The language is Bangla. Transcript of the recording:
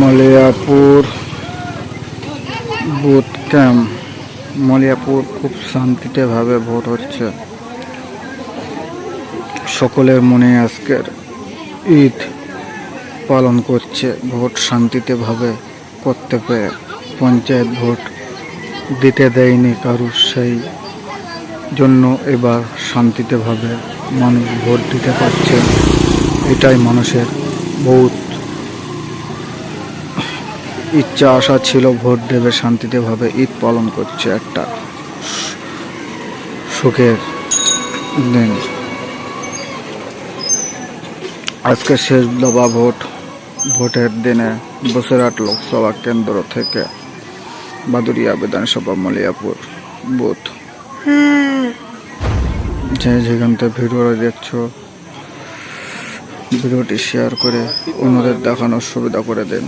মলিয়াপুর বুথ ক্যাম্প মলিয়াপুর খুব শান্তিতে ভাবে ভোট হচ্ছে। সকলের মনে আজকের ঈদ পালন করছে। ভোট শান্তিতে ভাবে করতে পেরে পঞ্চায়েত ভোট দিতে দেয়নি কারুর সেই জন্য এবার শান্তিতে ভাবে মানুষ ভোট দিতে পারছে। এটাই মানুষের বহুত ইচ্ছা আশা ছিল ভোট দেবে শান্তিতে ভাবে ঈদ পালন করছে একটা সুখের দিন। আজকে শেষ দফা ভোট ভোটের দিনে বসিরহাট লোকসভা কেন্দ্র থেকে বাদুরিয়া বিধানসভা মলিয়াপুর বুথ। যে যেখান থেকে ভিডিওটা দেখছ ভিডিওটি শেয়ার করে অন্যদের দেখানোর সুবিধা করে দেন।